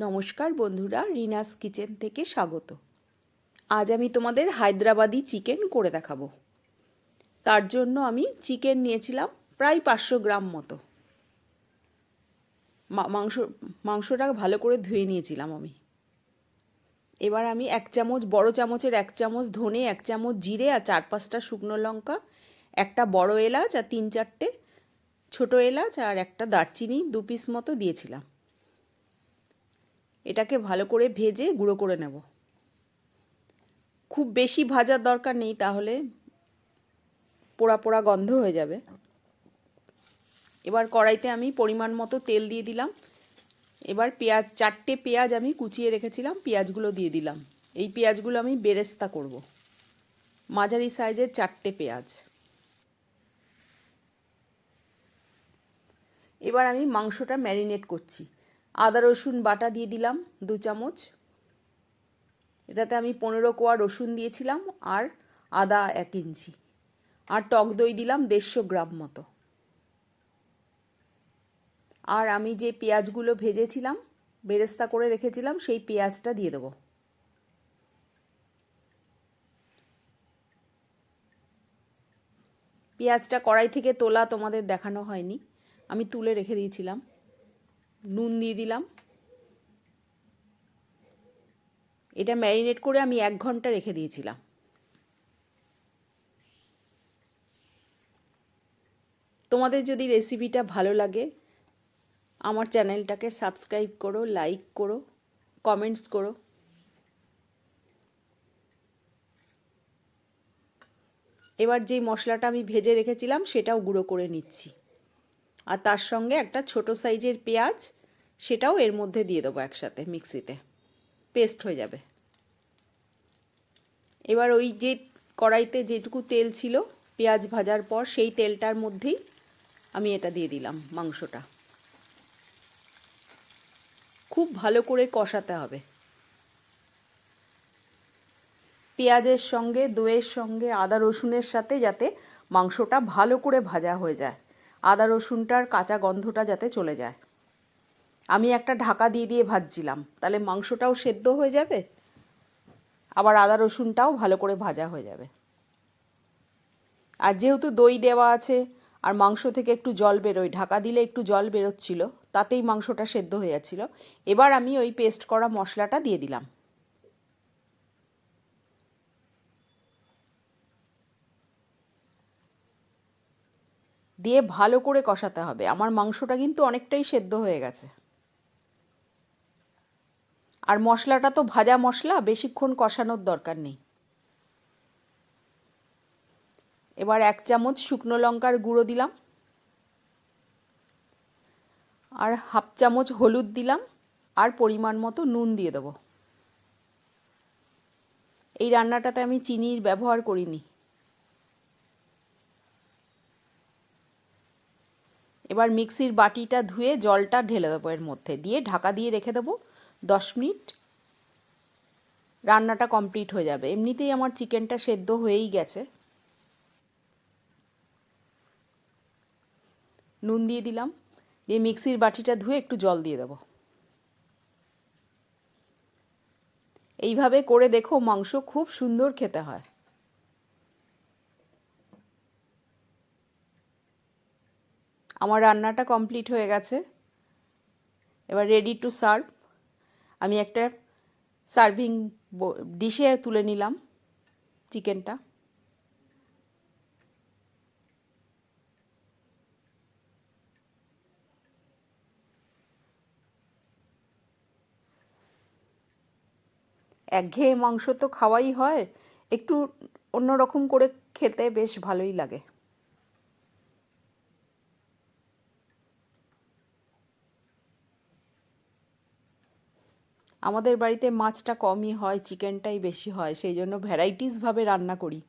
নমস্কার বন্ধুরা, রিনাস কিচেন থেকে স্বাগত। আজ আমি তোমাদের হায়দ্রাবাদি চিকেন করে দেখাবো। তার জন্য আমি চিকেন নিয়েছিলাম প্রায় পাঁচশো গ্রাম মতো। মাংস, মাংসটা ভালো করে ধুয়ে নিয়েছিলাম আমি। এবার আমি এক চামচ, বড় চামচের এক চামচ ধনে, এক চামচ জিরে আর চার পাঁচটা শুকনো লঙ্কা, একটা বড় এলাচ আর তিন চারটে ছোটো এলাচ আর একটা দারচিনি দু পিস মতো দিয়েছিলাম। এটাকে ভালো করে ভেজে গুঁড়ো করে নেব। খুব বেশি ভাজার দরকার নেই, তাহলে পোড়া পোড়া গন্ধ হয়ে যাবে। এবার কড়াইতে আমি পরিমাণ মতো তেল দিয়ে দিলাম। এবার পেঁয়াজ, চারটে পেঁয়াজ আমি কুচিয়ে রেখেছিলাম, পেঁয়াজগুলো দিয়ে দিলাম। এই পেঁয়াজগুলো আমি বেরেস্তা করব। মাঝারি সাইজের চারটে পেঁয়াজ। এবার আমি মাংসটা ম্যারিনেট করছি। আদা, রসুন, বাটা দিয়ে দিলাম দু চামচ। এটাতে আমি পনেরো কোয়া রসুন দিয়েছিলাম আর আদা এক ইঞ্চি। আর টক দই দিলাম দেড়শো গ্রাম মতো। আর আমি যে পেঁয়াজগুলো ভেজেছিলাম, বেরেস্তা করে রেখেছিলাম, সেই পেঁয়াজটা দিয়ে দেবো। পেঁয়াজটা কড়াই থেকে তোলা তোমাদের দেখানো হয়নি। আমি তুলে রেখে দিয়েছিলাম। নুন দিয়ে দিলাম। এটা ম্যারিনেট করে আমি এক ঘণ্টা রেখে দিয়েছিলাম। তোমাদের যদি রেসিপিটা ভালো লাগে, আমার চ্যানেলটাকে সাবস্ক্রাইব করো, লাইক করো, কমেন্টস করো। এবার যে মশলাটা আমি ভেজে রেখেছিলাম, সেটাও গুঁড়ো করে নিচ্ছি। আর তার সঙ্গে একটা ছোট সাইজের পেঁয়াজ, সেটাও এর মধ্যে দিয়ে দেবো একসাথে মিক্সিতে। পেস্ট হয়ে যাবে। এবার ওই যে কড়াইতে যেটুকু তেল ছিল, পেঁয়াজ ভাজার পর সেই তেলটার মধ্যেই আমি এটা দিয়ে দিলাম মাংসটা। খুব ভালো করে কষাতে হবে। পেঁয়াজের সঙ্গে, দইয়ের সঙ্গে, আদা রসুনের সাথে যাতে মাংসটা ভালো করে ভাজা হয়ে যায়। আদা রসুনটার কাঁচা গন্ধটা যাতে চলে যায়। আমি একটা ঢাকা দিয়ে দিয়ে ভাজছিলাম। তাহলে মাংসটাও সেদ্ধ হয়ে যাবে, আবার আদা রসুনটাও ভালো করে ভাজা হয়ে যাবে। আর যেহেতু দই দেওয়া আছে, আর মাংস থেকে একটু জল বেরোয়, ঢাকা দিলে একটু জল বেরোচ্ছিল, তাতেই মাংসটা সেদ্ধ হয়ে যাচ্ছিল। এবার আমি ওই পেস্ট করা মশলাটা দিয়ে দিলাম। দিয়ে ভালো করে কষাতে হবে। আমার মাংসটা কিন্তু অনেকটাই সেদ্ধ হয়ে গেছে। আর মশলাটা তো ভাজা মশলা, বেশিক্ষণ কষানোর দরকার নেই। এবার এক চামচ শুকনো লঙ্কার গুঁড়ো দিলাম। আর হাফ চামচ হলুদ দিলাম। আর পরিমাণ মতো নুন দিয়ে দেবো। এই রান্নাটাতে আমি চিনির ব্যবহার করিনি। এবার মিক্সির বাটিটা ধুয়ে জলটা ঢেলে দেবো এর মধ্যে। দিয়ে ঢাকা দিয়ে রেখে দেবো দশ মিনিট। রান্নাটা কমপ্লিট হয়ে যাবে। এমনিতেই আমার চিকেনটা সেদ্ধ হয়েই গেছে। নুন দিয়ে দিলাম। দিয়ে মিক্সির বাটিটা ধুয়ে একটু জল দিয়ে দেবো। এইভাবে করে দেখো মাংস খুব সুন্দর খেতে হয়। আমার রান্নাটা কমপ্লিট হয়ে গেছে। এবার রেডি টু সার্ভ আমি একটা সার্ভিং ডিশে তুলে নিলাম চিকেনটা একঘেয়ে মাংস তো খাওয়াই হয়, একটু অন্যরকম করে খেতে বেশ ভালোই লাগে। আমাদের বাড়িতে মাছটা কমই হয় চিকেনটাই বেশি হয় সেই জন্য ভ্যারাইটিসভাবে রান্না করি।